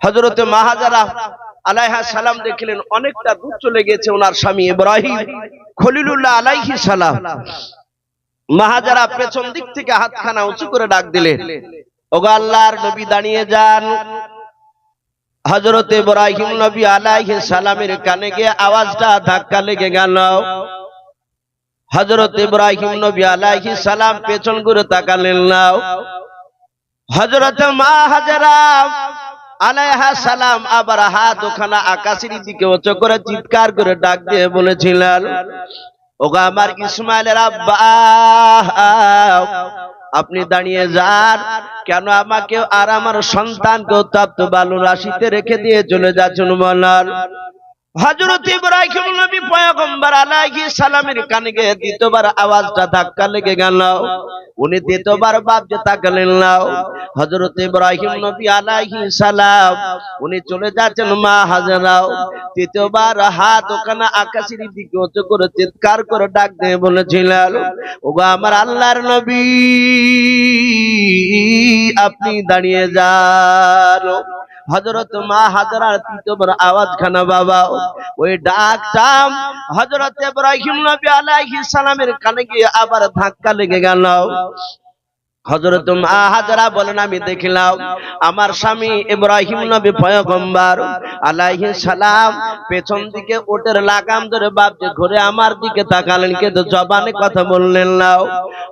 হজরতে মাহাজারা আলাইহা সালাম দেখলেন, অনেকটা দূর চলে গেছে ওনার স্বামী ইব্রাহিম, খলিলুল্লাহ আলাইহি সালাম। মাহাজারা পেছন দিক থেকে হাতখানা উঁচু করে ডাক দিলেন আল্লাহর নবী দাঁড়িয়ে যান। হজরত ইব্রাহিম নবী আলাইহি সালামের কানে গিয়ে আওয়াজটা ধাক্কা লেগে গেল। হজরত ইব্রাহিম নবী আলাইহি সালাম পেছন করে তাকালেন নাও হজরত মা হাজারা সালাম, আবার আকাশের দিকে করে চিৎকার করে ডাক দিয়ে বলেছিলেন আমার আপনি দাঁড়িয়ে যান। কেন আমাকে আর আমার সন্তানকে উত্তপ্ত বালু রাশিতে রেখে দিয়ে চলে যাচ্ছেন বলার আলাইহিস সালামের কানে আওয়াজটা ধাক্কা লেগে উনি নবী সালাম, উনি চলে যাচ্ছেন মা তৃতীয়বার হাত ওখানে আকাশের দিকে উঁচু করে চিৎকার করে ডাক দিয়ে বলেছিলেন, ওগো আমার আল্লাহর নবী, আপনি দাঁড়িয়ে যান। হজরত মা হাজারার আওয়াজ খানা বাবা। ওই ডাকটা হজরত ইব্রাহিম নবী আলাইহিস সালামের কানে গিয়ে আবার ধাক্কা লেগে গেল। হজরত হাজারা বলেন, আমি দেখলাম, আমার স্বামী ইব্রাহিম নবী পয়গম্বর আলাইহিস সালাম পেছন দিকে ওটের লাগাম ধরে বাপকে ঘুরে আমার দিকে তাকালেন, কিন্তু জবানে কথা বললেন নাও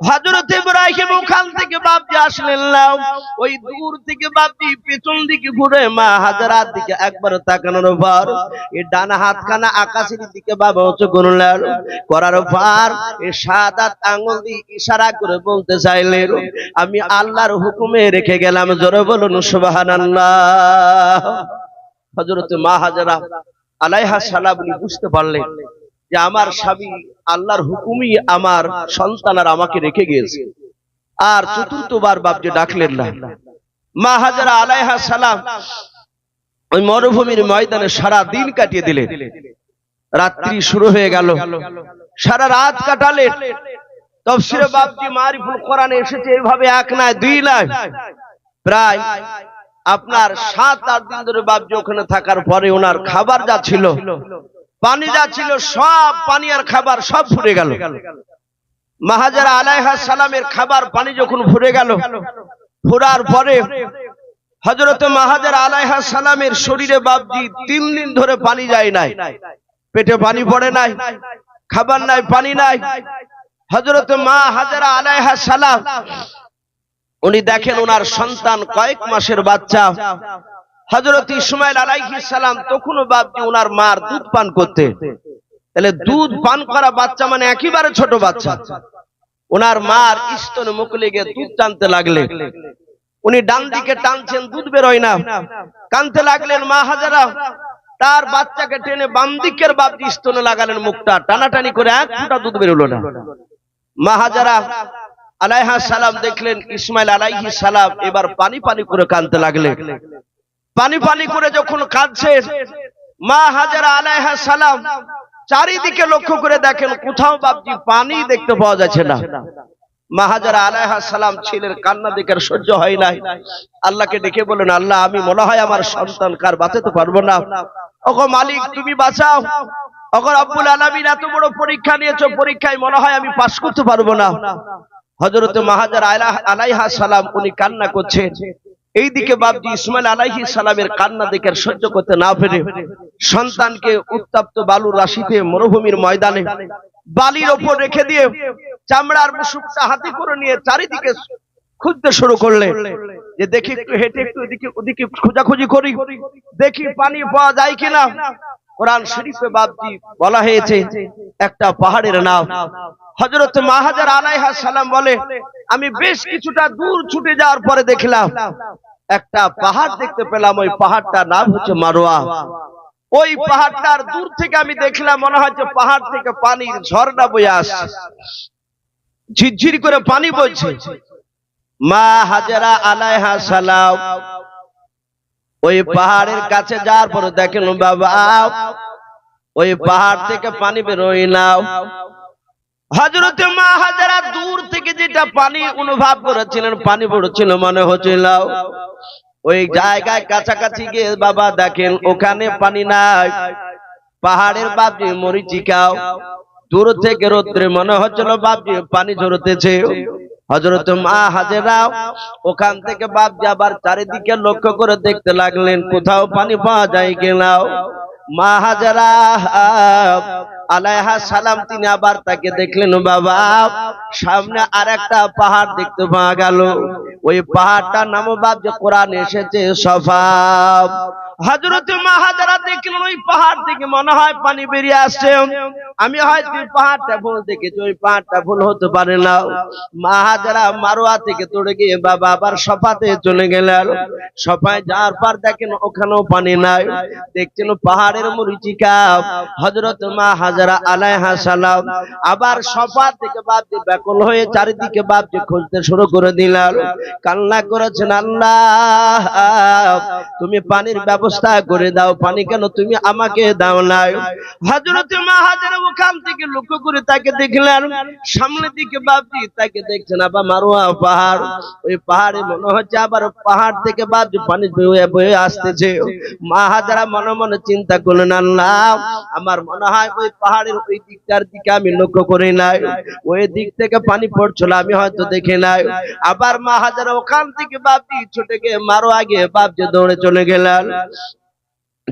হজরত ইব্রাহিম ওখান থেকে বাপজি আসলেন নাও ওই দূর থেকে বাপজি পেছন দিকে ঘুরে মা হাজারার দিকে একবার তাকানোর পর এই ডান হাতখানা আকাশের দিকে বাবা উঁচু করার পর এই সাদাত আঙুল দিয়ে ইশারা করে বলতে চাইলেন আমি আল্লাহর হুকুমে রেখে গেলাম জোরে বলুন সুবহানাল্লাহ। হযরত মা হাজারা আলাইহা সালাম উনি বুঝতে পারলেন যে আমার স্বামী আল্লাহর হুকুমই আমার সন্তান আর আমাকে রেখে গিয়েছে। আর চতুর্থবার বাপ যে ডাকলেন না। মা হাজারা আলাইহা সালাম ওই মরুভূমির ময়দানে সারা দিন কাটিয়ে দিলেন। রাত্রি শুরু হয়ে গেল। সারা রাত কাটালেন। তফসিরে বাপজি মারিফুল কোরআনে এসেছে এইভাবে এক নয় দুই নয় প্রায় আপনার সাত আট দিন ধরে বাপজি ওখানে থাকার পরে ওনার খাবার যা ছিল পানি যা ছিল সব পানি আর খাবার সব ফুরে গেল। মাহাজারা আলাইহা সালামের খাবার পানি যখন ফুরে গেল ফুরার পরে হজরত মাহাজার আলাইহা সালামের শরীরে বাপজি তিন দিন ধরে পানি যায় নাই। পেটে পানি পড়ে নাই। খাবার নাই পানি নাই। হজরত মা হাজারা আলাইহা সালাম, উনি দেখেন ওনার সন্তান কয়েক মাসের বাচ্চা। হজরত ইসমাইল আলাইহিস সালাম তখনও বাপজি ওনার মার দুধ পান করতে। তাহলে দুধ পান করা বাচ্চা মানে একেবারে ছোট বাচ্চা। ওনার মার স্তনে মুখ লেগে দুধ টানতে লাগলে। উনি ডান দিকে টানছেন, দুধ বেরোয় না। কানতে লাগলেন, মা হাজারা, তার বাচ্চাকে টেনে বাম দিকের বাপজি স্তনে লাগালেন মুখটা। টানাটানি করে এক ফুটা দুধ বেরোলো না। মা হাজারা আলাইহা সালাম দেখলেন, ইসমাইল আলাইহি সালাম এবার পানি পানি করে কাঁদতে লাগলেন। পানি পানি করে যখন কাঁদছে মা হাজারা আলাইহা সালাম চারিদিকে লক্ষ্য করে দেখেন, কোথাও বাপজি পানি দেখতে পাওয়া যাচ্ছে না। মা হাজারা আলাইহা সালাম ছেলের কান্না দেখে সহ্য হয় নাই। আল্লাহকে ডেকে বলেন আল্লাহ, আমি মনে হয় আমার সন্তান কার বাঁচাতে পারব না? ওগো মালিক, তুমি বাঁচাও। আলামিন এত বড় পরীক্ষা নিয়েছো, পরীক্ষায় মনে হয় আমি পাশ করতে পারব না। মাহাজার আলাইহা সালাম, উনি কান্না ইসমাইল আলাইহি সালামের কান্না দেখে সহ্য করতে না পেরে সন্তানকে উত্তপ্ত বালুর রাশিতে মরুভূমির ময়দানে বালির ওপর রেখে দিয়ে চামড়ার মুসুকটা হাতে করে নিয়ে চারিদিকে খুঁজতে শুরু করলে। যে দেখি একটু হেঁটে একটু এদিকে ওদিকে খোঁজাখুঁজি করি, দেখি পানি পাওয়া যায় কিনা। কোরআন শরীফে বাপজি বলা হয়েছে, একটা পাহাড়ের নাম। হজরত মাহাজার আলাইহা সালাম বলে, আমি বেশ কিছুটা দূর ছুটে যাওয়ার পরে দেখলাম, একটা পাহাড় দেখতে পেলাম, ওই পাহাড়টার নাম হচ্ছে মারোয়া। ওই পাহাড়টার দূর থেকে আমি দেখলাম, মনে হয় যে পাহাড় থেকে পানির ঝর্ণা বয়ে আসছে। ঝিরঝির করে পানি বইছে। মা হাজারা আলাইহা সালাম ওই পাহাড়ের কাছে যাওয়ার পরে দেখেন বাবা ওই পাহাড় থেকে পানি বেরোয় নাও। হজরত মা হাজারা দূর থেকে যেটা পানি অনুভব করেছিলেন পানি পড়ছিল মনে হচ্ছিল। ওই জায়গায় কাছাকাছি গিয়ে বাবা দেখেন ওখানে পানি নাই। পাহাড়ের বাপজি মরিচিকাও। দূর থেকে রোদ্রে মনে হচ্ছিল বাপজি পানি ঝরতেছে। হজরত মা হাজেরাও ওখান থেকে বাপজি আবার চারিদিকে লক্ষ্য করে দেখতে লাগলেন, কোথাও পানি পাওয়া যায় কিনাও মা হাজারা, আলাইহা সালাম, তিনি আবার তাকে দেখলেন, বাবা, সামনে আর একটা পাহাড় দেখতে পাওয়া গেল। ওই পাহাড়টার নাম বাপ যে কোরআন এসেছে, সফা। হজরত মা হাজারা দেখলেন, ওই পাহাড় থেকে মনে হয় পানি বেরিয়ে আসছে। আমি হয়তো পাহাড়টা ভুল দেখেছি, ওই পাহাড়টা ভুল হতে পারে না। মা হাজারা মারোয়া থেকে তোড়ে গিয়ে বাবা আবার সফাতে চলে গেলেন। সফায় যাওয়ার পর দেখেন ওখানেও পানি নাই। দেখছেন পাহাড়ের মরিচিকা হজরত মা হাজারা আলাইহা সালাম আবার সফা থেকে বাপজি ব্যাকুল হয়ে চারিদিকে বাপজি খুঁজতে শুরু করে দিলাম কান্না করেছেন, আল্লাহ, তুমি পানির ব্যবস্থা করে দাও। পানি কেন তুমি আমাকে দাও নাই? হজরত মা হাজারা ওখান থেকে লক্ষ্য করে তাকে দেখলেন। সামনের দিকে বাপজি তাকে দেখছেন আবার মারোয়া পাহাড়। ওই পাহাড়ে মনে হচ্ছে আবার পাহাড় থেকে বাপজি পানি বয়ে বয়ে আসতেছে। মা হাজারা মনে মনে চিন্তা করলেন, আল্লাহ, আমার মনে হয় ওই পাহাড়ের ওই দিকটার দিকে আমি লক্ষ্য করি নাই। ওই দিক থেকে পানি পড়ছিল, আমি হয়তো দেখে নাই। আবার মা হাজারা ওখান থেকে বাপজি ছুটে গিয়ে মারো আগে বাপজি দৌড়ে চলে গেলেন।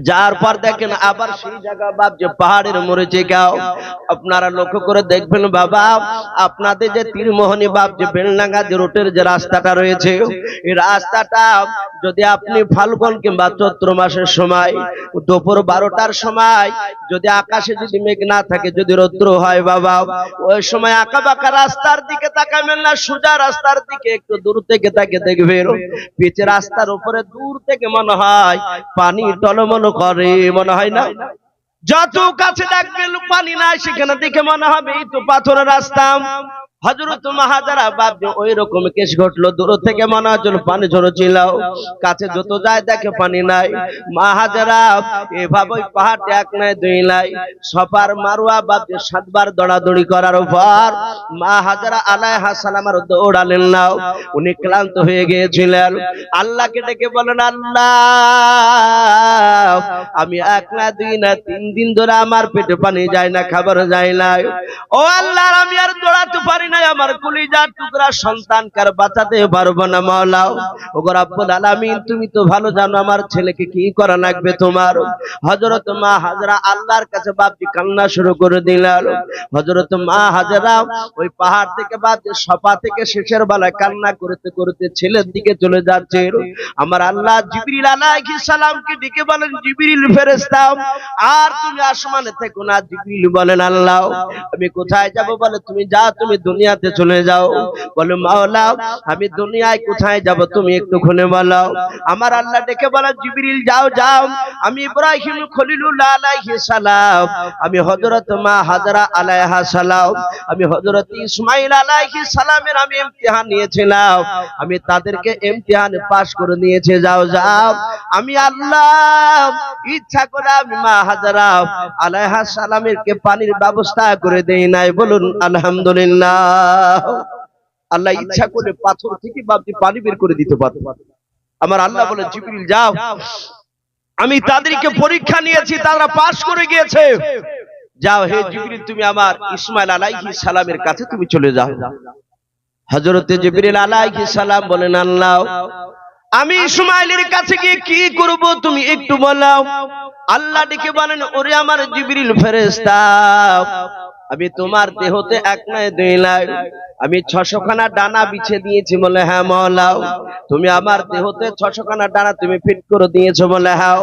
যার পর দেখেন আবার সেই জায়গা বাপ যে পাহাড়ের মরেছে গাও। আপনারা লক্ষ্য করে দেখবেন বাবা, আপনাদের যে তীরমোহনী বাপ যে বেলনাঙ্গা যে রোটের যে রাস্তাটা রয়েছে, এই রাস্তাটা যদি আপনি ফাল্গুন কিংবা চৈত্র মাসের সময়, দুপুর বারোটার সময় যদি আকাশে যদি মেঘ না থাকে, যদি রৌদ্র হয় বাবা, ওই সময় আঁকা বাঁকা রাস্তার দিকে তাকাবেন না, সোজা রাস্তার দিকে একটু দূর থেকে তাকে দেখবেন। পিচে রাস্তার উপরে দূর থেকে মনে হয় পানি টলমল করে, মনে হয় না? যত কাছে দেখবে পানি নাই, সেখানে দেখে মনে হবে তো পাথরের রাস্তা। হজরত মাহাজারা ওই রকম ঘটলো। দূর থেকে মনে পানি কাছে যত যায় দেখে পানি নাই। মাহাজারা এভাবে ওই পাহাড়টি এক নাই, দুই নাই সফার মারুয়া সাতবার দৌড়াদৌড়ি করার পর মা হাজারা আলাইহা সালামার দৌড়ালেন নাও উনি ক্লান্ত হয়ে গিয়েছিলেন। আল্লাহকে ডেকে বলেন, আল্লাহ, আমি এক না দুই না তিন দিন ধরে আমার পেটে পানি যায় না, খাবার যায় না। ও আল্লাহ, আমি আর দৌড়াতে পারি না। আমার আলামিন, তুমি তো ভালো জানো আমার ছেলেকে কি করা লাগবে তোমার। মা আল্লাহর কাছে কান্না শুরু করে মা হাজরা ওই পাহাড় থেকে সপা থেকে শেষের বেলায় কান্না করতে করতে ছেলের দিকে চলে যাচ্ছে আমার আল্লাহ জিবরিল আলাইহিস সালামকে ডেকে বলেন, জিবরিল ফেরেশতা, আর তুমি আসমানে থেকো না। জিবরিল বলেন, আল্লাহ, আমি কোথায় যাব বলে? তুমি যা তুমি দুনিয়াতে চলে যাও। বলে মাওলা আমি দুনিয়ায় কোথায় যাব? তুমি একটু খুলে বলো। আমার আল্লাহ ডেকে বলে, জিবরিল, যাও যাও। আমি ইব্রাহিম খলিলুল্লাহ আলাইহিস সালাম। আমি হযরত মা হাজরা আলাইহা সালাম। আমি হযরত ইসমাইল আলাইহিস সালামের আমি ইমতিহান নিয়েছিলাম। আমি তাদেরকে ইমতিহানে পাশ করে নিয়েছে। যাও যাও। আমি আল্লাহ, ইচ্ছা করে আমি মা হাজরা আলাইহা সালামের কে পানির ব্যবস্থা করে দেই নাই। বলুন, আলহামদুলিল্লাহ। আল্লাহ ইচ্ছা করে পাথর থেকে বাপটি পানি বের করে দিতে পারত। আমার আল্লাহ বলে জিবরিল যাও। আমি তাদেরকে পরীক্ষা নিয়েছি তারা পাশ করে গিয়েছে। যাও হে জিবরিল তুমি আমার ইসমাইল আলাইহিস সালামের কাছে তুমি চলে যাও। হযরতে জিবরিল আলাইহিস সালাম বলেন আল্লাহ আমি ইসমাইলের কাছে গিয়ে কি করব তুমি একটু বলাও? আল্লাহ ডেকে বলেন ওরে আমার জিবরিল ফেরেশতা আমি তোমার দেহতে এক নয় দুই লাখ। আমি ছশো খানা ডানা বিছে দিয়েছি বলে হ্যাঁ মলাও তুমি আমার দেহতে ছশো খানা ডানা তুমি ফিট করে দিয়েছ বলে হ্যাঁ।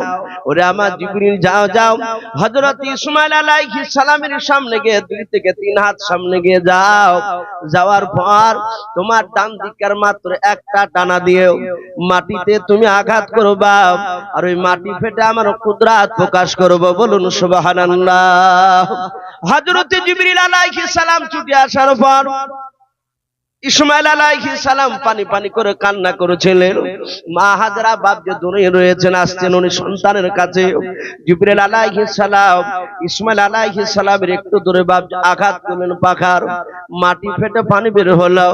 ওরে আমার জিবরিল যাও যাও। হযরত ইসমাইল আলাইহিস সালামের সামনে গিয়ে দুই থেকে তিন হাত সামনে গিয়ে যাও। যাওয়ার পর তোমার ডান দিকের মাত্র একটা ডানা দিয়েও। মাটিতে তুমি আঘাত করবা আর ওই মাটি ফেটে আমার কুদরাত প্রকাশ করব বলুন সুবহানাল্লাহ। হযরত জিবরিল আলাইহিস সালাম ছুটে আসার পর ইসমাইল আলাইহিস সালাম পানি পানি করে কান্না করেছিলেন। মা হাজরা বাপ যে দূরে রয়েছেন, আসছেন উনি সন্তানের কাছে। জিবরিল আলাইহিস সালাম, ইসমাইল আলাইহিস সালামের একটু দূরে বাপ আঘাত করলেন পাখার। মাটি ফেটে পানি বের হলো।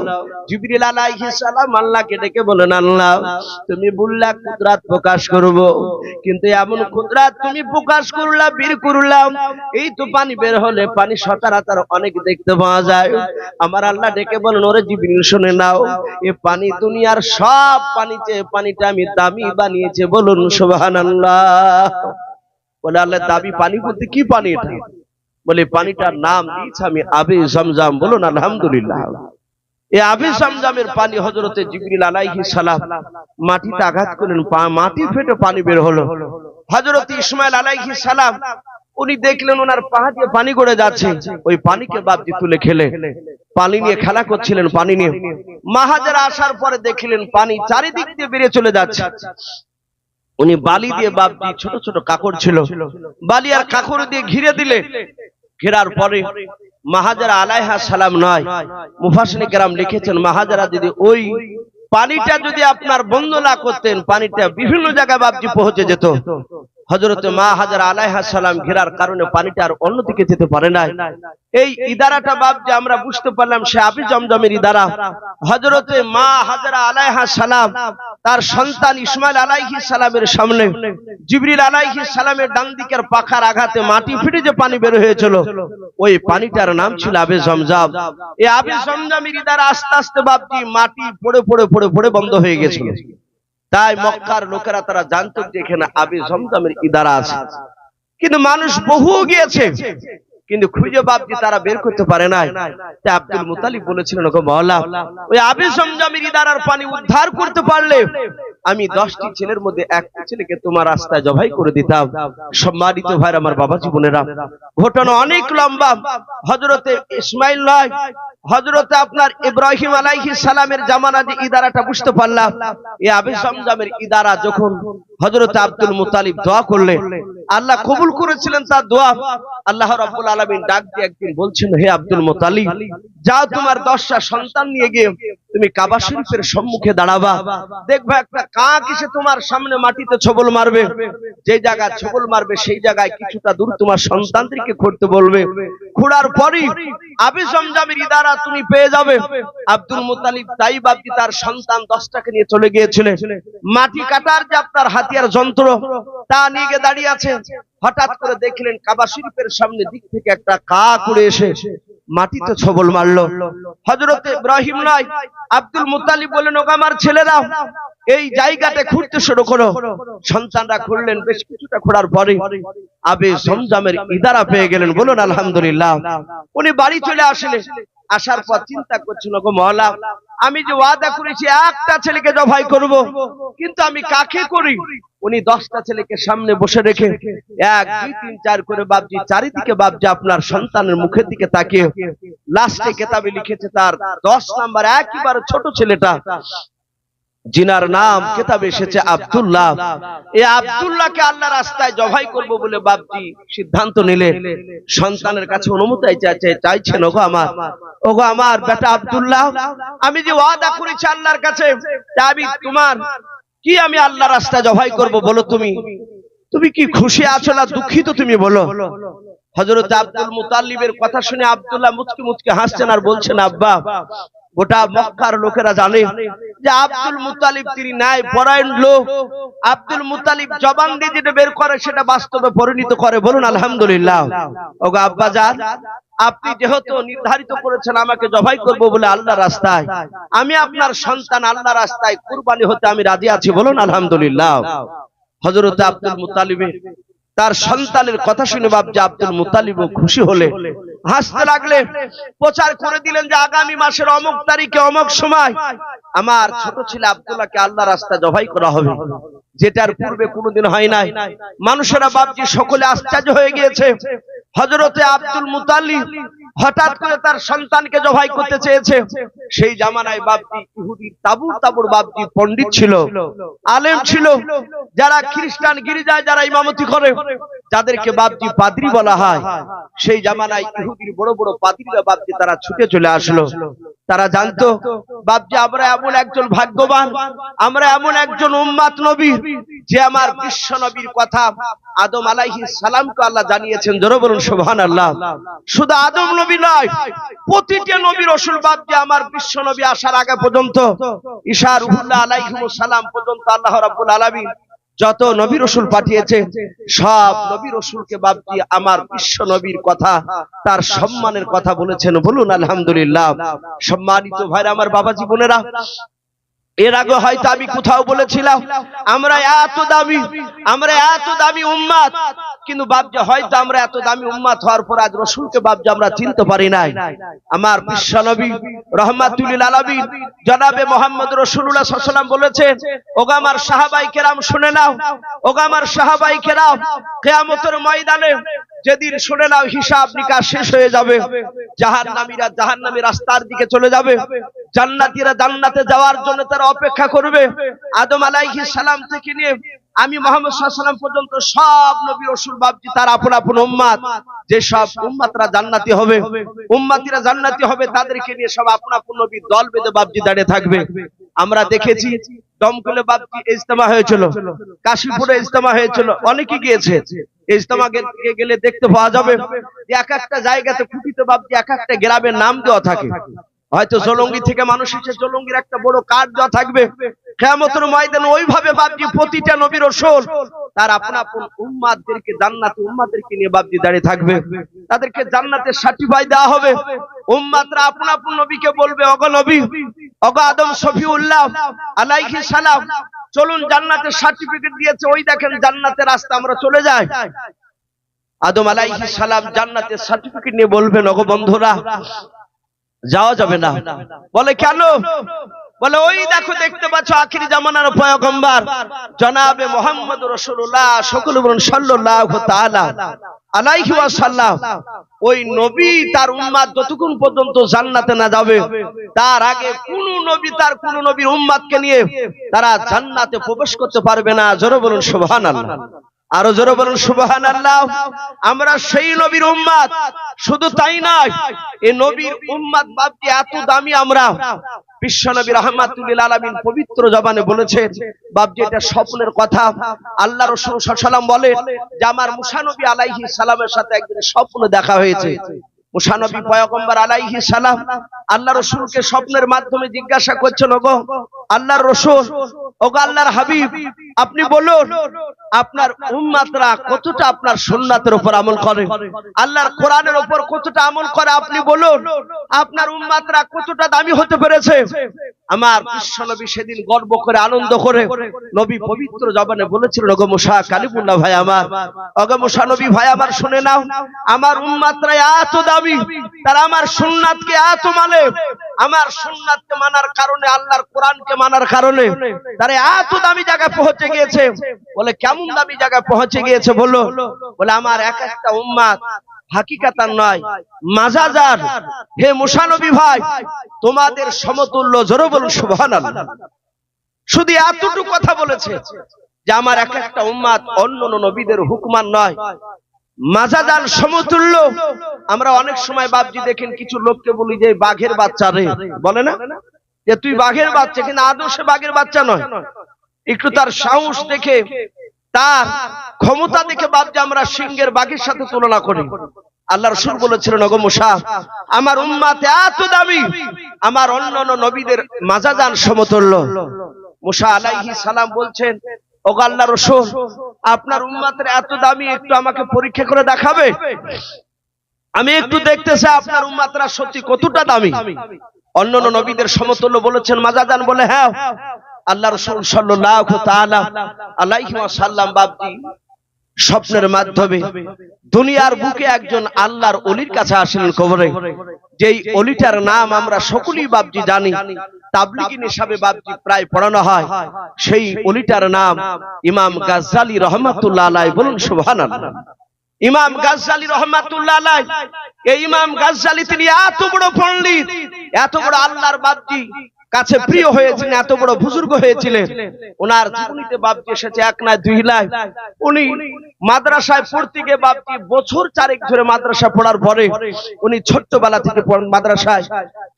জিবরিল আলাইহিস সালাম আল্লাহকে ডেকে বলেন আল্লাহ, তুমি বললা কুদরাত প্রকাশ করব। কিন্তু এমন কুদরাত তুমি প্রকাশ করলা, বের করলাম এই তো পানি বের হলে পানি সচরাচর অনেক দেখতে পাওয়া যায়। আমার আল্লাহ ডেকে বলেন ওরে নাও। এ পানি দুনিয়ার সব পানিতে পানিটা আমি দামি বানিয়েছে, বলুন বলে, আল্লাহ পানি বলতে কি পানি এটা? বলে, পানিটার নাম দিয়েছে আমি আবে বলুন আলহামদুলিল্লাহ। এই আবে পানি হজরতে জিবরিল আলাইহিস সালাম মাটিতে আঘাত করলেন মাটি ফেটে পানি বের হলো। হজরত ইসমাইল আলাইহিস সালাম উনি দেখলেন ওনার পা দিয়ে পানি গড়ে যাচ্ছে। ওই পানিকে বাপজি তুলে খেলে। পানি নিয়ে খেলা করছিলেন, পানি নিয়ে। মাহাজার আসার পরে দেখলেন পানি চারিদিক দিয়ে বেরিয়ে চলে যাচ্ছে। উনি বালি দিয়ে বাপজি ছোট ছোট কাকড় ছিল। বালি আর কাকড় দিয়ে ঘিরে দিলে। ঘেরার পরে মাহাজারা আলাইহা সালাম নয় মুফাসনি কেরাম লিখেছেন, মাহাজারা যদি ওই পানিটা যদি আপনার বন্ধ না করতেন, পানিটা বিভিন্ন জায়গায় বাপজি পৌঁছে যেত। হজরত মা হাজার আলাইহা সালাম ঘেরার কারণে পানিটা আর অন্যদিকে যেতে পারে না এই ইদারাটা বাপ যে আমরা বুঝতে পারলাম সে আবি জমজমের ইদারা। হজরতে মা হাজারা আলাইহা সালাম তার সন্তান ইসমাইল আলাইহি সালামের সামনে, জিবরিল আলাইহি সালামের ডান দিকের পাখার আঘাতে মাটি ফিটে যে পানি বের হয়েছিল, ওই পানিটার নাম ছিল আবে জমজম। এই আবে জমজমের ইদারা আস্তে আস্তে বাপজি মাটি পড়ে পড়ে পড়ে পড়ে বন্ধ হয়ে গেছিল। তাই মক্কার লোকেরা তারা জানতো যে এখানে আবি জমজমের ইদারা আছে। কিন্তু মানুষ বহু গিয়েছে। কিন্তু খুঁজে বাপজি তারা বের করতে পারে নাই। তাই আব্দুল মুতালিব বলেছিলেন, ওগো মহলা ওই আবে জমজমের ইদারার পানি উদ্ধার করতে পারলে আমি দশটি ছেলের মধ্যে একটা ছেলেকে তোমার রাস্তায় জবাই করে দিতাম। সম্মানিত ভাই আমার বাবা জীবনেরা, ঘটনা অনেক লম্বা। হজরতে ইসমাইল নয় হজরতে আপনার ইব্রাহিম আলাইহিস সালামের জামানা যে ইদারাটা বুঝতে পারলাম। এই আবে জমজমের ইদারা যখন হজরত আব্দুল মুতালিব দোয়া করলেন আল্লাহ কবুল করেছিলেন তার দোয়া। আল্লাহ রাব্বুল আলামিন ডাক দিয়ে একদিন বলছেন হে আব্দুল মুতালিব যাও তোমার দশটা সন্তান নিয়ে গিয়ে তুমি কাবা শরীফের সম্মুখে দাঁড়াবা। দেখবে একটা কাক এসে তোমার সামনে মাটিতে ছবল মারবে। যে জায়গায় ছবল মারবে, সেই জায়গায় কিছুটা দূর তোমার সন্তানদেরকে করতে বলবে। খোঁড়ার পরই আবি জমজামের ইদারা তুমি পেয়ে যাবে। আব্দুল মুতালিব তাই বাপজি তার সন্তান দশটাকে নিয়ে চলে গিয়েছিলেন। মাটি কাটার যে আপনার হাতিয়ার যন্ত্র, তা নিয়ে গিয়ে দাঁড়িয়ে আছে। হঠাৎ করে দেখলেন কাবা শরীফের সামনে দিক থেকে একটা কাক উড়ে এসে মাটিতে ছবল মারলো। হজরত ইব্রাহিম নয় আব্দুল মুতালিব বলেন ওগো আমার ছেলেরা এই জায়গাতে ঘুরতে শুরু করো। সন্তানরা খুঁড়লেন বেশ কিছুটা খোঁড়ার পরে আবে জমজমের ইদারা পেয়ে গেলেন। বলুন আলহামদুলিল্লাহ। উনি বাড়ি চলে আসলেন। আসার পর চিন্তা করছিল গো মহলা আমি যে ওয়াদা করেছি একটা ছেলেকে জবাই করব। কিন্তু আমি কাকে করি? উনি দশটা ছেলেকে সামনে বসে রেখে এক, দুই, তিন, চার করে বাপজি, চারিদিকে বাপজি আপনার সন্তানের মুখের দিকে তাকিয়ে লাস্টে কেতাবে লিখেছে তার দশ নাম্বার একেবারে ছোট ছেলেটা। জিনার নাম কেতাবে এসেছে আব্দুল্লাহ। এই আব্দুল্লাহকে আল্লাহ রাস্তায় জবাই করব বলে বাপজি সিদ্ধান্ত নিলে। সন্তানের কাছে অনুমতি চাইছে, চাইছেন, ওগো আমার ওগো আমার বেটা আবদুল্লাহ, আমি যে ওয়াদা করেছি আল্লাহর কাছে আমি তোমার কি আমি আল্লাহ রাস্তা জবাই করব বলো তুমি? তুমি কি খুশি আছো না দুঃখিত তুমি বলো? হজরত আব্দুল মুতাল্লিবের কথা শুনে আব্দুল্লাহ মুচকি মুচকি হাসছেন আর বলছেন, আব্বা, গোটা মক্কার লোকেরা জানে যে আব্দুল মুতালিব তিনি ন্যায় পরায়ণ লোক। আব্দুল মুতালিব জবান দিয়ে যেটা বের করে সেটা বাস্তবে পরিণত করে। বলুন, আলহামদুলিল্লাহ। ওগো আব্বা যান আপনি যেহেতু নির্ধারিত করেছেন আমাকে জবাই করব বলে আল্লাহ রাস্তায়। আমি আপনার সন্তান আল্লাহ রাস্তায়। কুরবানি হতে আমি রাজি আছি বলুন আলহামদুলিল্লাহ। হজরত আব্দুল মুতালিবের তার সন্তানের কথা শুনে বাবজা আব্দুল মুতালিবও খুশি হলে। হাসতে লাগলে প্রচার করে দিলেন যে আগামী মাসের অমুক তারিখে অমুক সময় আমার ছোট ছেলে আব্দুল্লাহকে আল্লাহ রাস্তা জবাই করা হবে। যেটার পূর্বে কোনোদিন হয় নাই। মানুষেরা বাপজি সকলে আশ্চর্য হয়ে গিয়েছে। হজরতে আব্দুল মুতালিব হঠাৎ করে তার সন্তানকে জবাই করতে চেয়েছে। সেই জামানায় বাপটি ইহুদির তাবুর তাবুর বাপটি পন্ডিত ছিল, আলেম ছিল, যারা খ্রিস্টান গিরিজায় যারা ইমামতি করে। যাদেরকে বাপজি পাদ্রি বলা হয় সেই জামানায় ইহুদির বড় বড় পাদ্রিরা বাপজি তারা ছুটে চলে আসলো। তারা জানতো বাপজি আমরা এমন একজন ভাগ্যবান আমরা এমন একজন উম্মাত নবী যে আমার বিশ্ব নবীর কথা আদম আলাইহি সালামকে আল্লাহ জানিয়েছেন। জোরে বলুন সুবহানাল্লাহ। শুধু আদম নবী নয় প্রতিটি নবী রসুল বাপজি আমার বিশ্ব নবী আসার আগে পর্যন্ত ঈশা রুহুল্লাহ আলাইহিস সালাম পর্যন্ত আল্লাহ রাব্বুল আলামিন যত নবী রসুল পাঠিয়েছে, সব নবী রসুলকে বাদ দিয়ে আমার বিশ্ব নবীর কথা, তার সম্মানের কথা বলেছেন। বলুন, আলহামদুলিল্লাহ। সম্মানিত ভাইরা, আমার বাবাজি বোনেরা এর আগে হয়তো আমি কোথাও বলেছিলাম, আমরা এত দামি, আমরা এত দামি উম্মাদ। কিন্তু বাপজা হয়তো আমরা এত দামি উম্মাদ হওয়ার পর আজ রসুলকে বাপজা আমরা চিনতে পারি নাই। আমার বিশ্ব নবী রহমাতুল্লিল আলামিন জনাবে মোহাম্মদ রসুল্লাহ সাল্লাম বলেছেন ওগামার সাহাবাই কেরাম, শুনে নাও ওগামার সাহাবাই কেরাম, কেয়ামতের ময়দানে যেদিন শুনে নাও হিসাব নিকাশ শেষ হয়ে যাবে জাহান নামীরা জাহান নামী রাস্তার দিকে চলে যাবে জান্নাতীরা জান্নাতে যাওয়ার জন্য তারা অপেক্ষা করবে। আদম আলাইহিস সালাম থেকে নিয়ে আমি মোহাম্মদ সাল্লাম পর্যন্ত সব নবী রসুল বাবজি তার আপন আপন উম্মাত যে সব উম্মাতরা জান্নাতি হবে, উম্মাতিরা জান্নাতি হবে, তাদেরকে নিয়ে সব আপন আপন নবী দল বেঁধে বাবজি দাঁড়িয়ে থাকবে। আমরা দেখেছি দমকলে বাবজি ইজতেমা হয়েছিল, কাশীপুরে ইজতেমা হয়েছিল, অনেকে গিয়েছে। ইজতেমা গেলে দেখতে পাওয়া যাবে এক একটা জায়গাতে খুঁটিতে বাবজি এক একটা গ্রামের নাম দেওয়া থাকে। হয়তো জলঙ্গি থেকে মানুষ এসে জলঙ্গির একটা বড় কার্ড দেওয়া থাকবে। কেমতের ময়দানে ওইভাবে বাবজি প্রতিটা নবীর রসুল তার আপন আপন উম্মাদদেরকে জান্নাতে উম্মাদেরকে নিয়ে বাবজি দাঁড়িয়ে থাকবে। তাদেরকে জান্নাতের সার্টিফাই দেওয়া হবে। উম্মাদরা আপন আপন নবীকে বলবে অগ নবী অগ আদম শফিউল্লাহ আলাইহি সালাম চলুন জান্নাতের সার্টিফিকেট দিয়েছে ওই দেখেন জান্নাতের রাস্তা আমরা চলে যাই। আদম আলাইহি সালাম জান্নাতের সার্টিফিকেট নিয়ে বলবেন অগ বন্ধুরা যাওয়া যাবে না। বলে কেন? বলে ওই দেখো দেখতে পাচ্ছ আখিরি জামানার পয়গম্বর জনাবে মোহাম্মদ রসুল্লাহ সকল তাআলা আলাইহি ওয়াসাল্লাম। ওই নবী তার উম্মাদ যতক্ষণ পর্যন্ত জান্নাতে না যাবে তার আগে কোন নবী তার কোন নবীর উম্মাদকে নিয়ে তারা জান্নাতে প্রবেশ করতে পারবে না। জোরে বলুন সুবহানাল্লাহ। আরও জোরে বলুন সুবহান আল্লাহ আমরা সেই নবীর উম্মাদ। শুধু তাই নয় এই নবীর উম্মাদ বাপটি এত দামি আমরা বিশ্ব নবী রহমাতুল্লিল আলমিন পবিত্র জবানে বলেছেন বাপজি এটা স্বপ্নের কথা। আল্লাহ রসুল সাল্লাম বলেন যে আমার মুসানবী আলাইহি সালামের সাথে একদিন স্বপ্ন দেখা হয়েছে। মুসানবী পয়গম্বর আলাইহি সালাম আল্লাহ রসুলকে স্বপ্নের মাধ্যমে জিজ্ঞাসা করছেন, ওগো, আল্লাহর রসুল, ওগো আল্লাহর হাবিব, আপনি বলুন, আপনার উম্মাতরা কতটা আপনার সুন্নাতের উপর আমল করে? আল্লাহর কোরআনের উপর কতটা আমল করে? আপনি বলুন, আপনার উম্মাতরা কতটা দামি হতে পেরেছে? আমার বিশ্ব নবী সেদিন গর্ব করে আনন্দ করে নবী পবিত্র জবানে বলেছিলেন, ওগো মুসা কালিমুল্লাহ ভাই আমার, ওগো মুসা নবী ভাই আমার, শুনে নাও, আমার উম্মাতরা এত দামি, তারা আমার সুন্নাতকে এত মানে আমার সুন্নাতকে মানার কারণে, আল্লাহর কোরআনকে মানার কারণে, তারা এত দামি জায়গায় পৌঁছে গিয়েছে। বলে, কেমন দামি জায়গায় পৌঁছে গিয়েছে বলল বলে, আমার এক একটা উম্মাত হাকিকাতার নয় মাজাজার হে মুসানবী ভাই, তোমাদের সমতুল্য জোরে বলুন শুধু এতটুকু কথা বলেছে যে আমার এক একটা অন্য অন্য নবীদের হুকমান নয়। মাজাদান সমতুল্য। আমরা অনেক সময় বাপজি দেখেন, কিছু লোককে বলি যে, বাঘের বাচ্চা রে। বলে না? যে, তুই বাঘের বাচ্চা। কিন্তু আদর্শে বাঘের বাচ্চা নয়। একটু তার সাহস দেখে তার ক্ষমতা দেখে বাপজি আমরা সিংহের বাঘের সাথে তুলনা করি। আল্লাহ রসুল বলেছিলেন, ওগো মুসা, আমার উম্মাতে এত দামি, আমার অন্য অন্য নবীদের মাজাদান সমতুল্য। মুসা আলাইহি সালাম বলছেন, ওগো রসুল, আপনার উম্মাতের এত দামি, একটু আমাকে পরীক্ষা করে দেখাবে? আমি একটু দেখতে আপনার উম্মাতরা সত্যি কতটা দামি। অন্য নবীদের সমতুল্য বলেছেন মাজাদান বলে হ্যাঁ আল্লাহ রসুল তাআলা আলাইহি স্বপ্নের মাধ্যমে দুনিয়ার বুকে একজন আল্লাহর অলির কাছে আসলেন কবরে, যেই অলিটার নাম আমরা সকলেই বাপজি জানি প্রায় পড়ানো হয়, সেই অলিটার নাম ইমাম গাজ্জালি রহমাতুল্লাহ বলুন ইমাম গাজ্জালি রহমাতুল্লাহ এই ইমাম তিনি এত বড় পণ্ডিত, এত বড় আল্লাহর বাপজি কাছে প্রিয় হয়েছিলেন এত বড় বুজুর্গ হয়েছিলেন। ওনার জীবনীতে বাপজি এসেছে এক নয় দুই নয় উনি মাদ্রাসায় পড়তে গিয়ে বাপজি বছর চারেক ধরে মাদ্রাসা পড়ার পরে উনি ছোট্টবেলা থেকে পড়েন মাদ্রাসায়।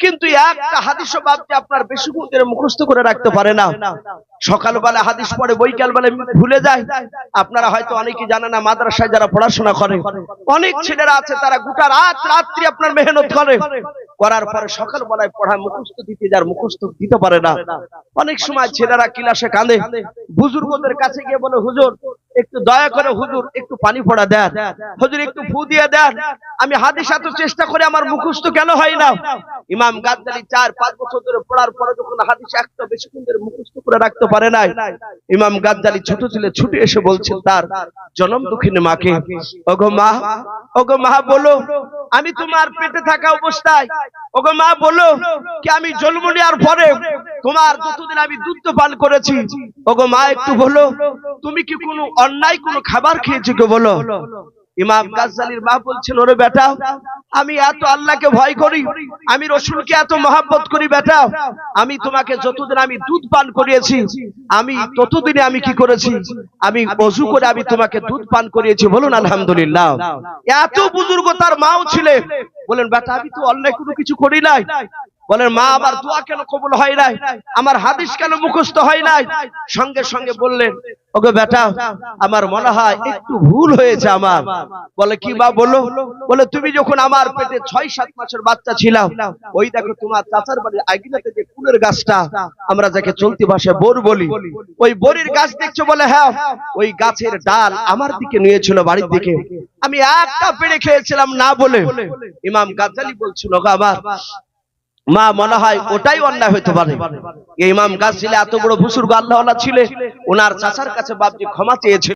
কিন্তু একটা হাদিসও বাপজি আপনার বেশি করে মুখস্থ করে রাখতে পারে না। সকালবেলা হাদিস পড়ে বৈকালবেলা ভুলে যায়। আপনারা হয়তো অনেকে জানে না মাদ্রাসায় যারা পড়াশোনা করে। অনেক ছেলেরা আছে তারা গোটা রাত রাত্রি আপনার মেহনত করে। করার পরে সকালবেলায় পড়া মুখস্থ দিতে যার মুখস্থ দিতে পারে না। অনেক সময় ছেলেরা কিলাসে কাঁদে। বুজুর্গদের কাছে গিয়ে বলে, হুজুর একটু দয়া করে হুজুর, একটু পানি পড়া দেন। হুজুর, একটু ফু দিয়ে দেন। আমি হাদিস এত চেষ্টা করে আমার মুখস্থ কেন হয় না? ইমাম গাদ্দালি চার, পাঁচ বছর ধরে পড়ার পরে যখন হাদিস একটা বেশি ধরে মুখস্থ করে রাখতে পারে নাই, ইমাম গাদ্দালি ছোট ছেলে ছুটে এসে বলছেন তার জনম দুঃখিনী মাকে। ওগো মা ওগো মা, বলো, আমি তোমার পেটে থাকা অবস্থায়, ওগো মা, বলো, কি আমি জন্ম নেওয়ার পরে তোমার যতদিন আমি দুধ পান করেছি, ওগো মা, একটু বলো, তুমি কি কোনো অন্যায় কোনো খাবার খেয়েছো গো বলো? ইমাম গাজ্জালির মা বলছেন, ওরে বেটা, আমি এত আল্লাহকে ভয় করি, আমি রসুলকে এত মহাব্বত করি, বেটা। আমি তোমাকে যতদিন আমি দুধ পান করিয়েছি, আমি ততদিনে আমি কি করেছি? আমি অজু করে আমি তোমাকে দুধ পান করিয়েছি। বলুন, আলহামদুলিল্লাহ। এত বুজুর্গ তার মাও ছিলেন বলেন, বেটা, আমি তো অন্যায় কোনো কিছু করি নাই। বলেন, মা, আমার দোয়া কেন কবুল হয় নাই? আমার হাদিস কেন মুখস্থ হয় নাই? সঙ্গে সঙ্গে বললেন ওকে বেটা, আমার মনে হয় একটু ভুল হয়েছে আমার। বলে, কি বা বলো? বলে, তুমি যখন আমার পেটে ছয়, সাত মাসের বাচ্চা ছিলাম, ওই দেখো তোমার চাচার বাড়ির আগিনাতে যে ফুলের গাছটা, আমরা যাকে চলতি ভাষায় বোর বলি, ওই বরির গাছ দেখছ? বলে হ্যাঁ ওই গাছের ডাল আমার দিকে নিয়েছিল বাড়ির দিকে। আমি একটা পেড়ে খেয়েছিলাম না বলে। ইমাম গাজ্জালি বলছিল আমার মা মনে হয় ওটাই অন্যায় হইতে পারে। ইমাম গাছ ছিল এত বড় বুসুর্গ আল্লাহ ছিলেন, ওনার চাচার কাছে বাপজি ক্ষমা চেয়েছিল।